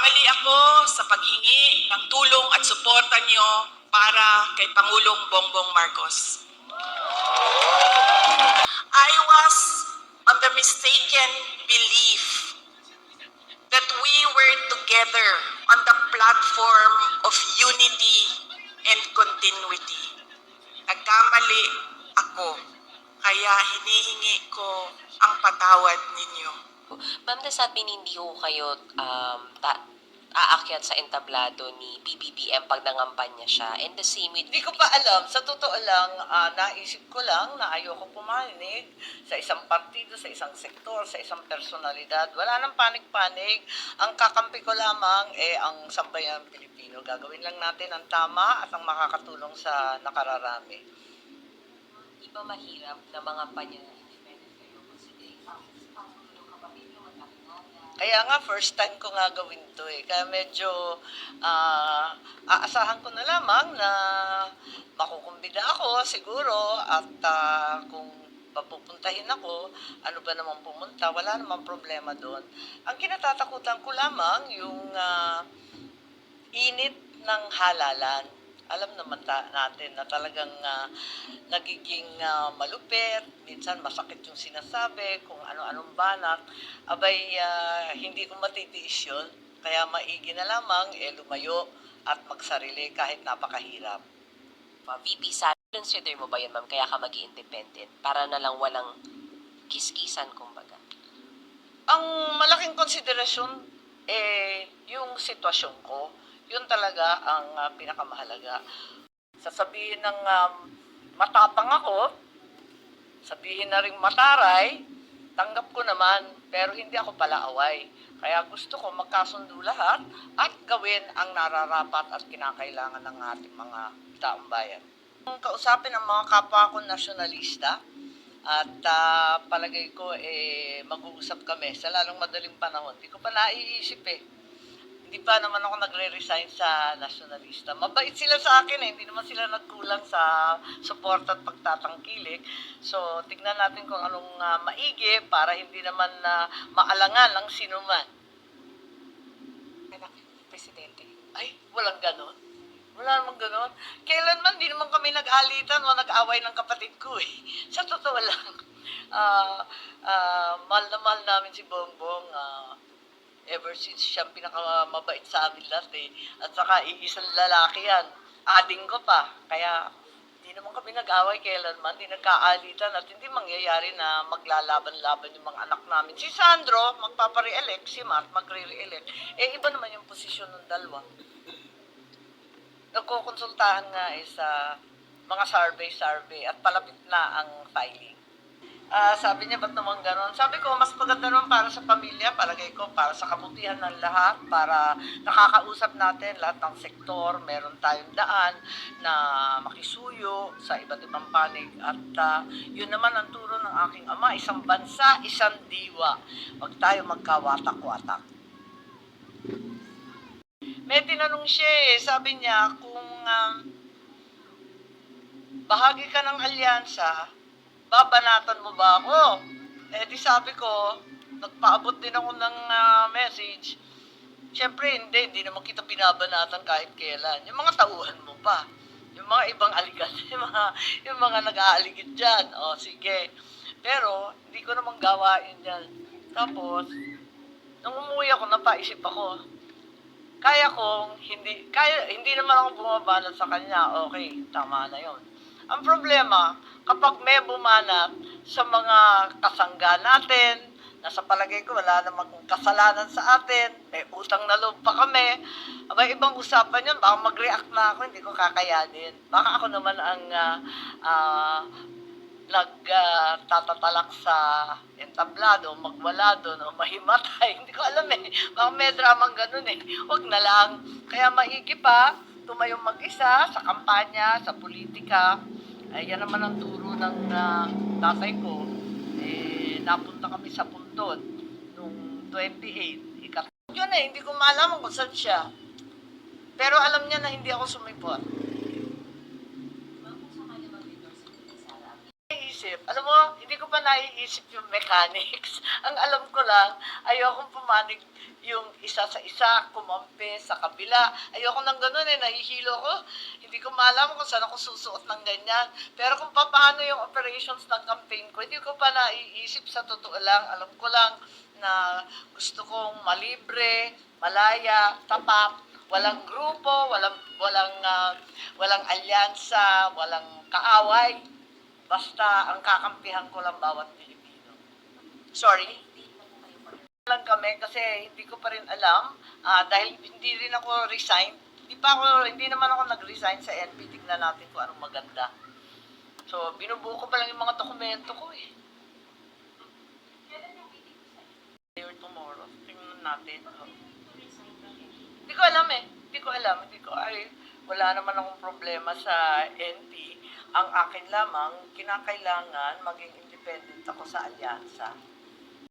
Nagkamali ako sa paghingi ng tulong at suporta niyo para kay Pangulong Bongbong Marcos. I was on the mistaken belief that we were together on the platform of unity and continuity. Nagkamali ako, kaya hinihingi ko ang patawad ninyo. Ma'am, nasabi ni hindi ko kayo um, ta- aakyat sa entablado ni BBBM pag nangampanya siya. And the same with... Hindi ko pa alam. Sa totoo lang, ah, naisip ko lang na ayoko pumanig sa isang partido, sa isang sektor, sa isang personalidad. Wala nang panig-panig. Ang kakampi ko lamang eh ang sambayan Pilipino. Gagawin lang natin ang tama at ang makakatulong sa nakararami. Di ba mahirap na mangampanya ng independent kayo? Considering pangulong kapatid nyo, magkakilala. Kaya nga, first time ko nga gawin to eh. Kaya medyo ah, aasahan ko na lamang na makukumbida ako siguro at ah, kung papupuntahin ako, ano ba naman pumunta, wala namang problema doon. Ang kinatatakutan ko lamang yung ah, init ng halalan. Alam naman ta- natin na talagang ah, nagiging ah, malupit, minsan masakit yung sinasabi, kung ano-anong banat. Abay, ah, hindi ko matitiis yun. Kaya maigi na lamang, eh, lumayo at magsarili kahit napakahirap. Pa, VP, sa consider mo ba yun, ma'am? Kaya ka mag independent Para na lang walang kiskisan, kumbaga. Ang malaking konsiderasyon, eh, yung sitwasyon ko, yun talaga ang ah, pinakamahalaga. Sasabihin ng um, matapang ako, sabihin na rin mataray, tanggap ko naman, pero hindi ako palaaway. Kaya gusto ko magkasundo lahat at gawin ang nararapat at kinakailangan ng ating mga taong bayan. Kung kausapin ang mga kapwa ko nasyonalista, at ah, palagay ko, eh, mag-uusap kami sa lalong madaling panahon. Hindi ko pa naiisip eh. Hindi pa naman ako nagre-resign sa nationalista. Mabait sila sa akin eh. Hindi naman sila nagkulang sa support at pagtatangkilik. So, tignan natin kung anong ah, maigi para hindi naman na maalangan ng sinuman. Anak, Presidente. Ay, walang ganon. Wala namang ganon. Kailanman, di naman kami nag-alitan o nag-away ng kapatid ko eh. Sa totoo lang. Ah, ah, mahal na mahal namin si Bongbong. ah, ever since siya ang pinakamabait sa amin lahat eh. At saka, iisang lalaki yan. Ading ko pa. Kaya, hindi naman kami nag-away kailanman, hindi nagkaalitan at hindi mangyayari na maglalaban-laban yung mga anak namin. Si Sandro, magpapare-elect, si Mark, magre-re-elect. Eh, iba naman yung posisyon ng dalawa. Nagkukonsultahan nga eh sa mga survey-survey at palapit na ang filing. Ah, sabi niya, ba't naman ganon? Sabi ko, mas maganda naman para sa pamilya, palagay ko, para sa kabutihan ng lahat, para nakakausap natin lahat ng sektor, meron tayong daan na makisuyo sa iba't ibang panig. At ah, yun naman ang turo ng aking ama, isang bansa, isang diwa. Huwag tayo magkawatak-watak. May tinanong siya eh, sabi niya, kung um, bahagi ka ng alyansa, babanatan mo ba ako? Eh di sabi ko, nagpaabot din ako ng ah, message. Siyempre hindi, hindi naman kita binabanatan kahit kailan. Yung mga tauhan mo pa. Yung mga ibang aligan, yung mga, yung mga nag-aaligid dyan. O sige. Pero, hindi ko naman gawain yan. Tapos, nung umuwi ako, napaisip ako, kaya kong hindi kaya hindi naman ako bumabanat sa kanya. Okay, tama na 'yon. Ang problema, kapag may bumanat sa mga kasangga natin, na sa palagay ko wala namang kasalanan sa atin, may utang na loob pa kami, abay ibang usapan yun, baka mag-react na ako, hindi ko kakayanin. Baka ako naman ang ah, ah, nagtatatalak sa entablado, magwala doon, o mahimatay. Hindi ko alam eh. Baka may dramang ganun eh. Huwag na lang. Kaya maigi pa, tumayong mag-isa sa kampanya, sa politika. Ay, yan naman ang turo ng ah, tatay ko. Eh, napunta kami sa puntod nung 28. Ikat yun eh, hindi ko malaman kung saan siya. Pero alam niya na hindi ako sumipot. Naiisip. Alam mo, hindi ko pa naiisip yung mechanics. Ang alam ko lang, ayokong pumanig yung isa sa isa, kumampi sa kabila. Ayoko nang ganun eh, nahihilo ko. Hindi ko maalam kung saan ako susuot ng ganyan. Pero kung paano yung operations ng campaign ko, hindi ko pa naiisip sa totoo lang. Alam ko lang na gusto kong malibre, malaya, tapat, walang grupo, walang walang ah, walang alyansa, walang kaaway. Basta ang kakampihan ko lang bawat Pilipino. Sorry? Lang kami kasi hindi ko pa rin alam ah, dahil hindi rin ako resign. Hindi pa ako hindi naman ako nag-resign sa NP. Tingnan natin kung anong maganda. So, binubuo ko pa lang yung mga dokumento ko eh. Or tomorrow. Tingnan natin. Hindi ko alam eh. Hindi ko alam. Hindi ko, ay, wala naman akong problema sa NP. Ang akin lamang, kinakailangan maging independent ako sa alyansa.